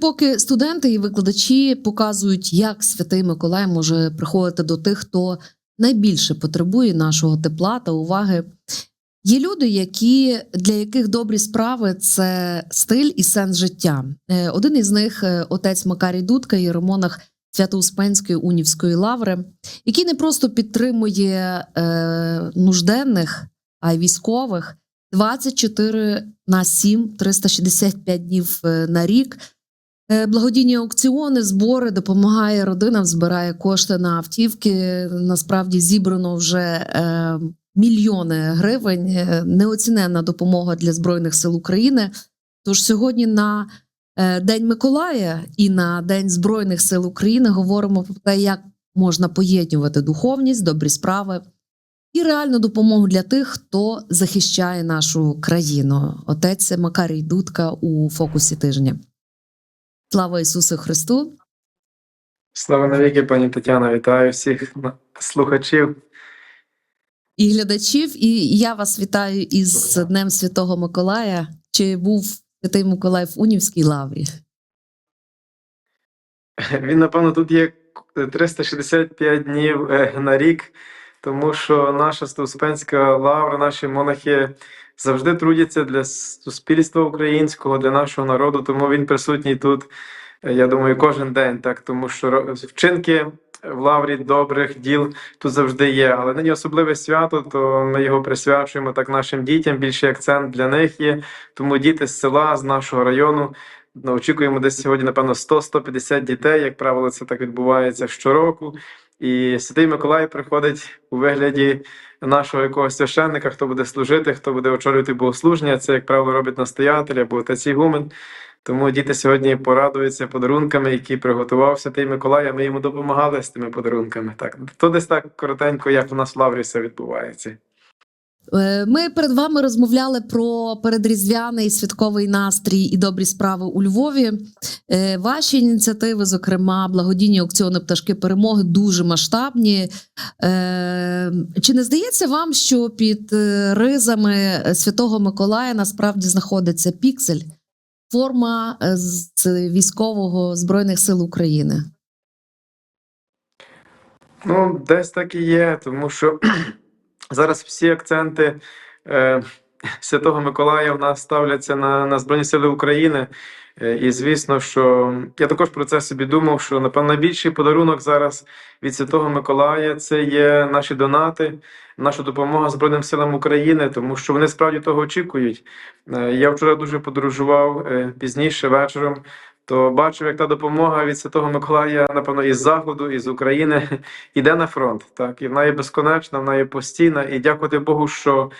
поки студенти і викладачі показують, як святий Миколай може приходити до тих, хто найбільше потребує нашого тепла та уваги. Є люди, які для яких добрі справи це стиль і сенс життя. Е, Один із них е, отець Макарій Дудка, єромонах Свято-Успенської унівської лаври, який не просто підтримує е, нужденних, а й військових 24 на 7, 365 днів е, на рік. Е, Благодійні аукціони, збори допомагає родинам, збирає кошти на автівки. Насправді зібрано вже е, мільйони гривень. е, Неоціненна допомога для збройних сил України. Тож сьогодні на День Миколая і на День Збройних сил України говоримо про те, як можна поєднувати духовність, добрі справи і реальну допомогу для тих, хто захищає нашу країну. Отець Макарій Дудка у фокусі тижня. Слава Ісусу Христу! Слава навіки, пані Тетяна, вітаю всіх слухачів. і глядачів. І я вас вітаю із Днем Святого Миколая. Чи був Святий Миколай в Унівській лаврі? Він, напевно, тут є 365 днів е, на рік, тому що наша Стуспенська лавра, наші монахи завжди трудяться для суспільства українського, для нашого народу, тому він присутній тут, е, я думаю, кожен день, так, тому що вчинки в лаврі добрих діл тут завжди є. Але нині особливе свято, то ми його присвячуємо так нашим дітям. Більший акцент для них є. Тому діти з села, з нашого району. Ну, очікуємо десь сьогодні, напевно, 100-150 дітей. Як правило, це так відбувається щороку. І Святий Миколай приходить у вигляді нашого якогось священника, хто буде служити, хто буде очолювати богослуження. Це, як правило, робить настоятель або отець Ігумен. Тому діти сьогодні порадуються подарунками, які приготував Святий Миколай, а ми йому допомагали з тими подарунками. Так, то десь так коротенько, як у нас в Лаврі все відбувається. Е, Ми перед вами розмовляли про передріздвяний святковий настрій і добрі справи у Львові. Е, Ваші ініціативи, зокрема, благодійні аукціони пташки перемоги, дуже масштабні. Е, Чи не здається вам, що під ризами Святого Миколая насправді знаходиться піксель, форма з військового збройних сил України? Ну, десь так і є, тому що зараз всі акценти е, Святого Миколая в нас ставляться на, на Збройні Сили України. Е, і звісно, що я також про це собі думав, що напевно найбільший подарунок зараз від Святого Миколая це є наші донати, наша допомога Збройним силам України, тому що вони справді того очікують. Е, я вчора дуже подорожував е, пізніше вечором то бачив, як та допомога від Святого Миколая, напевно, із Заходу, із України йде на фронт. Так, і вона є безконечна, вона є постійна. І дякувати Богу, що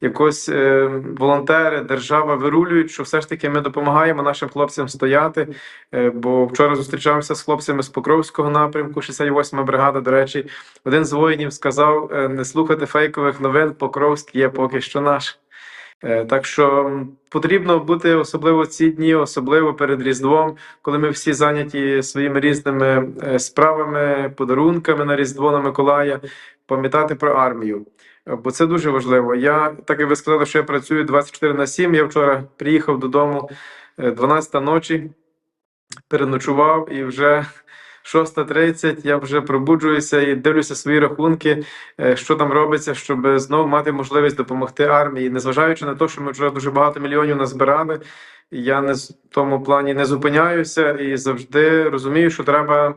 якось е, волонтери, держава вирулюють, що все ж таки ми допомагаємо нашим хлопцям стояти. Е, бо вчора зустрічався з хлопцями з Покровського напрямку, 68-ма бригада. До речі, один з воїнів сказав: е, не слухати фейкових новин, Покровськ є поки що наш. Е, Так що потрібно бути особливо ці дні, особливо перед Різдвом, коли ми всі зайняті своїми різними е, справами, подарунками на Різдво на Миколая, пам'ятати про армію. Е, Бо це дуже важливо. Я так як ви сказали, що я працюю 24 на 7. Я вчора приїхав додому е, 12 ночі, переночував і вже 6.30 я вже пробуджуюся і дивлюся свої рахунки, е, що там робиться, щоб знову мати можливість допомогти армії, незважаючи на те, що ми вже дуже багато мільйонів назбирали. Я не в тому плані не зупиняюся і завжди розумію, що треба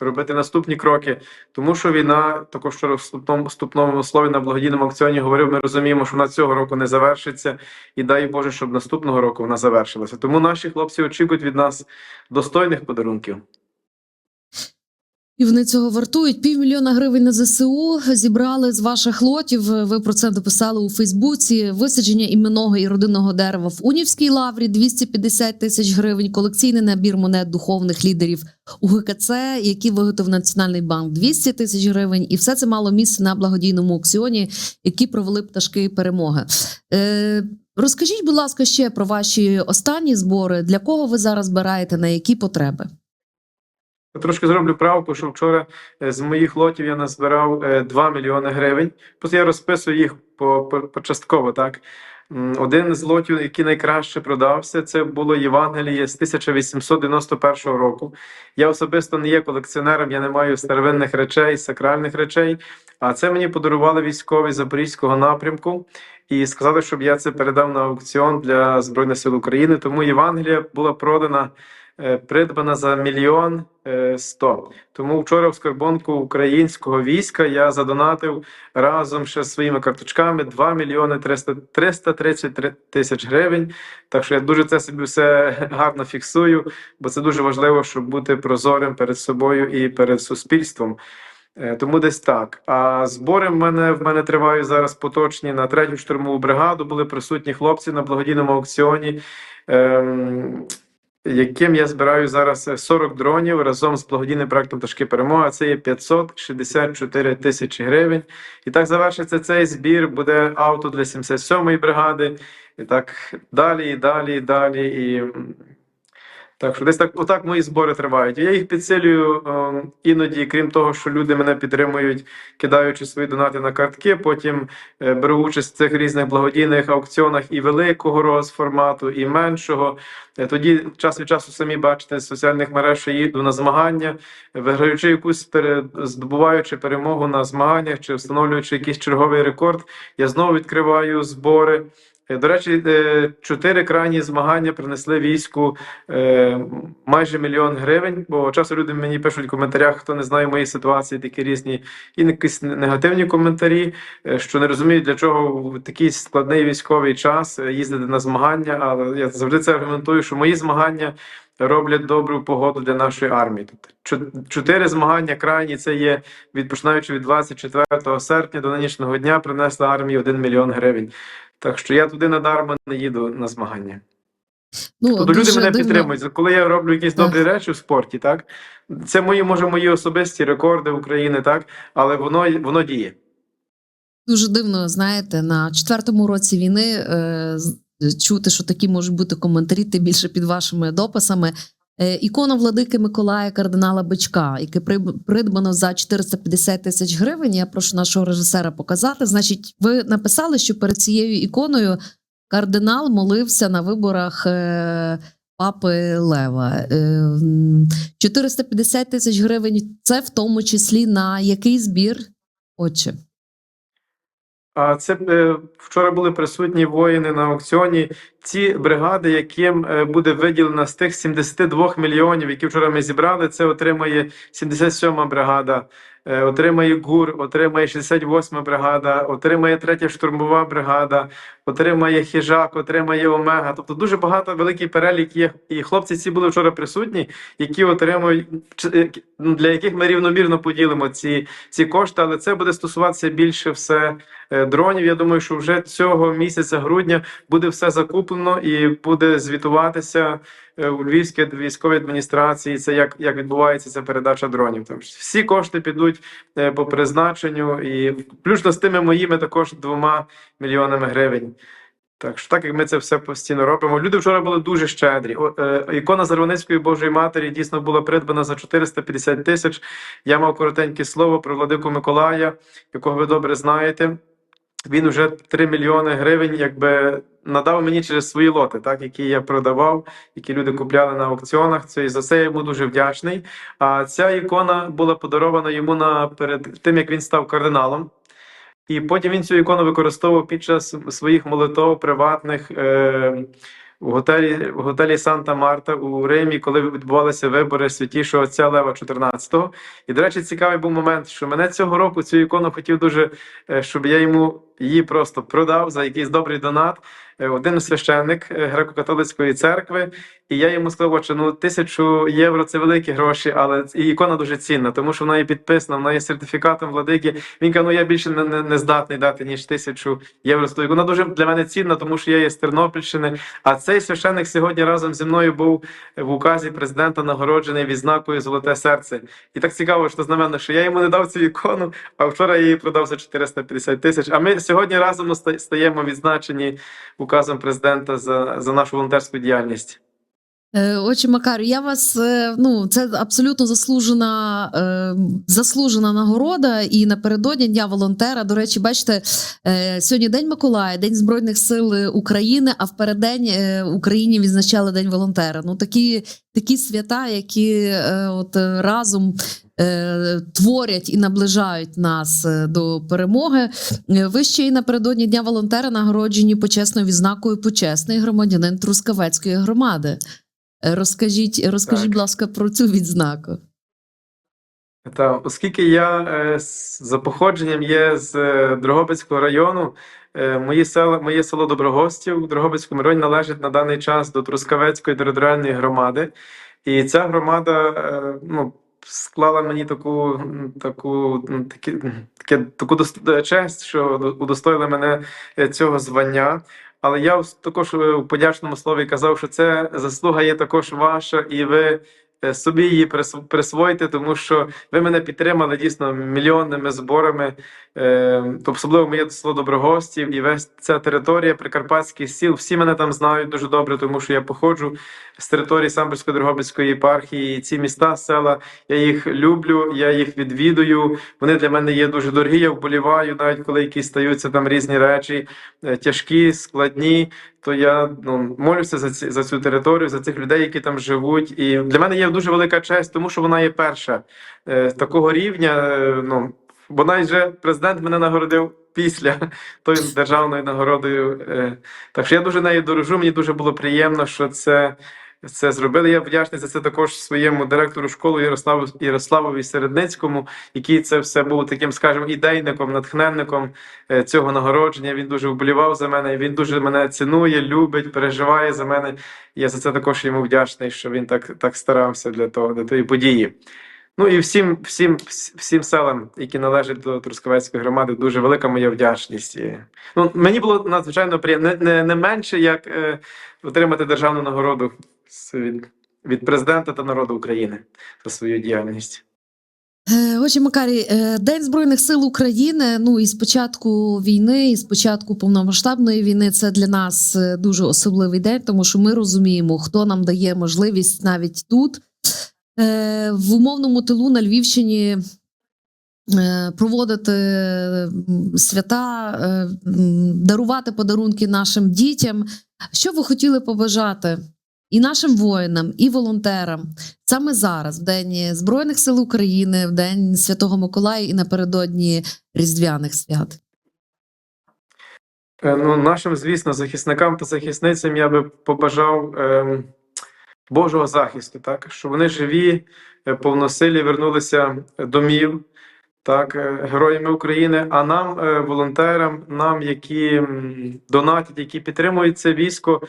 робити наступні кроки, тому що війна, також в вступному, вступному слові на благодійному акціоні говорив, ми розуміємо, що вона цього року не завершиться, і дай Боже, щоб наступного року вона завершилася. Тому наші хлопці очікують від нас достойних подарунків. І вони цього вартують. Півмільйона гривень на ЗСУ зібрали з ваших лотів. Ви про це дописали у Фейсбуці. Висадження іменного і родинного дерева в Унівській лаврі 250 тисяч гривень. Колекційний набір монет духовних лідерів у ГКЦ, які виготовив Національний банк 200 тисяч гривень. І все це мало місце на благодійному аукціоні, які провели пташки перемоги. Е, розкажіть, будь ласка, ще про ваші останні збори. Для кого ви зараз збираєте, на які потреби? Трошки зроблю правку, що вчора е, з моїх лотів я назбирав е, 2 мільйони гривень. Просто я розписую їх по, по, так. Один з лотів, який найкраще продався, це було Євангеліє з 1891 року. Я особисто не є колекціонером, я не маю старовинних речей, сакральних речей. А це мені подарували військові Запорізького напрямку і сказали, щоб я це передав на аукціон для Збройних сил України. Тому Євангелія була продана, е, придбана за мільйон е, сто. Тому вчора в скарбонку українського війська я задонатив разом ще з своїми карточками 2 мільйони 300, 333 тисяч гривень. Так що я дуже це собі все гарно фіксую, бо це дуже важливо, щоб бути прозорим перед собою і перед суспільством. Е, Тому десь так. А збори в мене в мене тривають зараз поточні на третю штурмову бригаду. Були присутні хлопці на благодійному аукціоні, ем, яким я збираю зараз е, 40 дронів разом з благодійним проектом Ташки Перемога. Це є 564 тисячі гривень. І так завершиться цей збір. Буде авто для 77-ї бригади. І так далі, і далі, і далі. І так що десь так, отак мої збори тривають. Я їх підсилюю е, іноді, крім того, що люди мене підтримують, кидаючи свої донати на картки. Потім е, беру участь в цих різних благодійних аукціонах і великого розформату, і меншого. Е, Тоді час від часу самі бачите з соціальних мереж, що їду на змагання, виграючи якусь пере... здобуваючи перемогу на змаганнях чи встановлюючи якийсь черговий рекорд, я знову відкриваю збори. Е, До речі, е, чотири крайні змагання принесли війську е, майже мільйон гривень. Бо часу люди мені пишуть в коментарях, хто не знає моєї ситуації, такі різні і якісь негативні коментарі, що не розуміють, для чого в такий складний військовий час їздити на змагання. Але я завжди це аргументую, що мої змагання. Роблять добру погоду для нашої армії. Тобто чотири змагання крайні це є від починаючи від 24 серпня до нинішнього дня принесли армії 1 мільйон гривень. Так що я туди надарма не їду на змагання. Ну, Тобто люди мене дивно. підтримують. Коли я роблю якісь Так. добрі речі в спорті, так це мої, може, мої особисті рекорди України, так, але воно воно діє. Дуже дивно, знаєте, на четвертому році війни е, чути, що такі можуть бути коментарі, тим більше під вашими дописами. Е, ікона владики Миколая кардинала Бичка, яке придбано за 450 тисяч гривень. Я прошу нашого режисера показати. Значить, ви написали, що перед цією іконою кардинал молився на виборах. Е, Папи Лева Е, м, 450 тисяч гривень. Це в тому числі на який збір? Отче. Це е, вчора були присутні воїни на аукціоні. Ці бригади, яким е, буде виділено з тих 72 мільйонів, які вчора ми зібрали, це отримає 77-ма бригада, е, отримає ГУР, отримає 68-ма бригада, отримає третя штурмова бригада, отримає хижак, отримає Омега. Тобто дуже багато великий перелік є. І хлопці ці були вчора присутні, які отримують ну, для яких ми рівномірно поділимо ці, ці кошти, але це буде стосуватися більше все дронів. Я думаю, що вже цього місяця, грудня, буде все закуплено і буде звітуватися е, у Львівській військовій адміністрації. Це як, як відбувається ця передача дронів. Там всі кошти підуть е, по призначенню, і включно з тими моїми також двома мільйонами гривень. Так що так як ми це все постійно робимо. Люди вчора були дуже щедрі. Е, ікона Зарваницької Божої Матері дійсно була придбана за 450 тисяч. Я мав коротеньке слово про владику Миколая, якого ви добре знаєте. Він вже 3 мільйони гривень, якби надав мені через свої лоти, так які я продавав, які люди купляли на аукціонах. Це і за це я йому дуже вдячний. А ця ікона була подарована йому на перед тим, як він став кардиналом. І потім він цю ікону використовував під час своїх молитов приватних е, в готелі, в готелі Санта Марта у Римі, коли відбувалися вибори святішого отця Лева 14-го. І, до речі, цікавий був момент, що мене цього року цю ікону хотів дуже, е, щоб я йому її просто продав за якийсь добрий донат. Е, Один священник е, греко-католицької церкви, і я йому сказав, що ну тисячу євро це великі гроші, але і ікона дуже цінна, тому що вона є підписана, вона є сертифікатом владики. Він каже, ну я більше не, не, не здатний дати ніж тисячу євро. за. Вона дуже для мене цінна, тому що я є з Тернопільщини. А цей священник сьогодні разом зі мною був в указі президента нагороджений відзнакою Золоте серце. І так цікаво, що знаменно, що я йому не дав цю ікону, а вчора я її продав за 450 тисяч. А ми сьогодні разом ста- стаємо відзначені указом президента за, за нашу волонтерську діяльність. Е, Отче Макарю, я вас е, ну це абсолютно заслужена, е, заслужена нагорода. І напередодні Дня волонтера. До речі, бачите, сьогодні День Миколая, День Збройних сил України. А впереддень е, Україні відзначали День волонтера. Ну такі, такі свята, які от разом. Е, Творять і наближають нас е, до перемоги. Е, Ви ще й напередодні Дня волонтера нагороджені почесною відзнакою почесний громадянин Трускавецької громади. Розкажіть, розкажіть, Так. будь ласка, про цю відзнаку. Та, оскільки я е, з- за походженням є з е, Дрогобицького району, е, мої села, моє село Доброгостів у Дрогобицькому районі належить на даний час до Трускавецької територіальної громади. І ця громада е, ну, склала мені таку, таку, такі, таке, таку дос- честь, що до- удостоїли мене е, цього звання. Але я також е, у подячному слові казав, що це заслуга є також ваша, і ви собі її присв- присвоїте, тому що ви мене підтримали дійсно мільйонними зборами, е, особливо моє село Доброгостів і весь ця територія Прикарпатських сіл. Всі мене там знають дуже добре, тому що я походжу з території Самбірської Дрогобицької єпархії. І ці міста, села, я їх люблю, я їх відвідую. Вони для мене є дуже дорогі. Я вболіваю, навіть коли якісь стаються там різні речі, е, тяжкі, складні. То я ну, молюся за ці за цю територію, за цих людей, які там живуть. І для мене є дуже велика честь, тому що вона є перша е, такого рівня. е, ну, бо навіть вже президент мене нагородив після тої державною нагородою. Е, так що я дуже нею дорожу. Мені дуже було приємно, що це. Це зробили. Я вдячний за це також своєму директору школи Ярославу Ярославові Середницькому, який це все був таким, скажімо, ідейником, натхненником е, цього нагородження. Він дуже вболівав за мене. Він дуже мене цінує, любить, переживає за мене. Я за це також йому вдячний, що він так, так старався для того, для тої події. Ну і всім, всім, всім селам, які належать до Трускавецької громади, дуже велика моя вдячність. Ну, мені було надзвичайно приємно не, не, не менше, як е, отримати державну нагороду від, від президента та народу України за свою діяльність. Е, Отже, Макарі, е, День Збройних сил України. Ну і з початку війни, і з початку повномасштабної війни, це для нас е, дуже особливий день, тому що ми розуміємо, хто нам дає можливість навіть тут, в умовному тилу на Львівщині. Проводити свята, дарувати подарунки нашим дітям. Що ви хотіли побажати і нашим воїнам, і волонтерам саме зараз, в День Збройних сил України, в День Святого Миколая і напередодні Різдвяних свят? Е, Ну, нашим, звісно, захисникам та захисницям я би побажав ем, Божого захисту, так, щоб вони живі, е, повносилі вернулися домів, так, е, героями України. А нам, е, волонтерам, нам, які донатять, які підтримують це військо,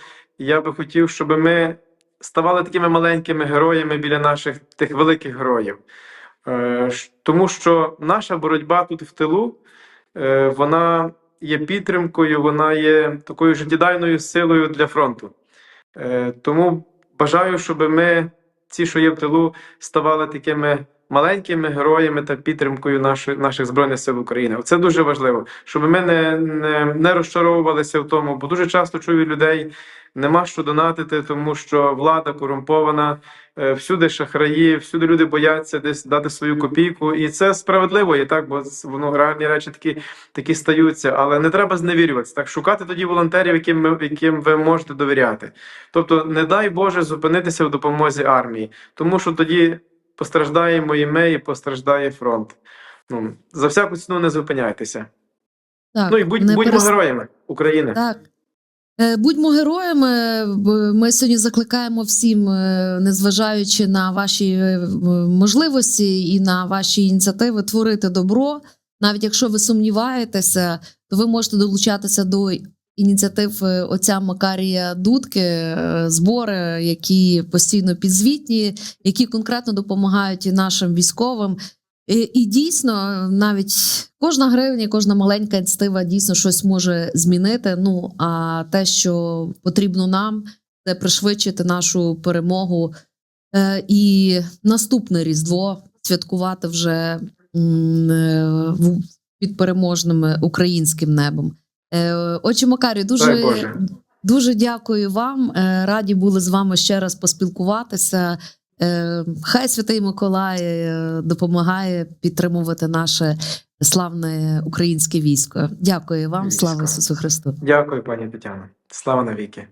я би хотів, щоб ми ставали такими маленькими героями біля наших тих великих героїв. Е, Тому що наша боротьба тут в тилу, е, вона є підтримкою, вона є такою життєдайною силою для фронту. Е, Тому бажаю, щоб ми, ті, що є в тилу, ставали такими маленькими героями та підтримкою нашої, наших Збройних сил України. Це дуже важливо, щоб ми не, не, не розчаровувалися в тому, бо дуже часто чую людей. Нема що донатити, тому що влада корумпована, е, всюди шахраї, всюди люди бояться десь дати свою копійку, і це справедливо є так, бо воно реальні речі такі, такі стаються. Але не треба зневірюватися. Так шукати тоді волонтерів, яким яким ви можете довіряти. Тобто, не дай Боже зупинитися в допомозі армії, тому що тоді постраждаємо і ми, і постраждає фронт. Ну за всяку ціну не зупиняйтеся. Так, ну і будь, не будьмо перес- героями України. Так. Е, Будьмо героями. Ми сьогодні закликаємо всім, е, незважаючи на ваші е, можливості і на ваші ініціативи, творити добро. Навіть якщо ви сумніваєтеся, то ви можете долучатися до ініціатив е, отця Макарія Дудки, е, збори, які постійно підзвітні, які конкретно допомагають і нашим військовим. І, і дійсно, навіть кожна гривня, кожна маленька ініціатива дійсно щось може змінити. Ну а те, що потрібно нам, це пришвидшити нашу перемогу е, і наступне Різдво святкувати вже під переможним українським небом. Е, Отче Макарі, дуже Дуже дякую вам. Е, Раді були з вами ще раз поспілкуватися. Е, Хай Святий Миколай допомагає підтримувати наше славне українське військо. Дякую вам. Слава Ісусу Христу! Дякую, пані Тетяно. Слава навіки.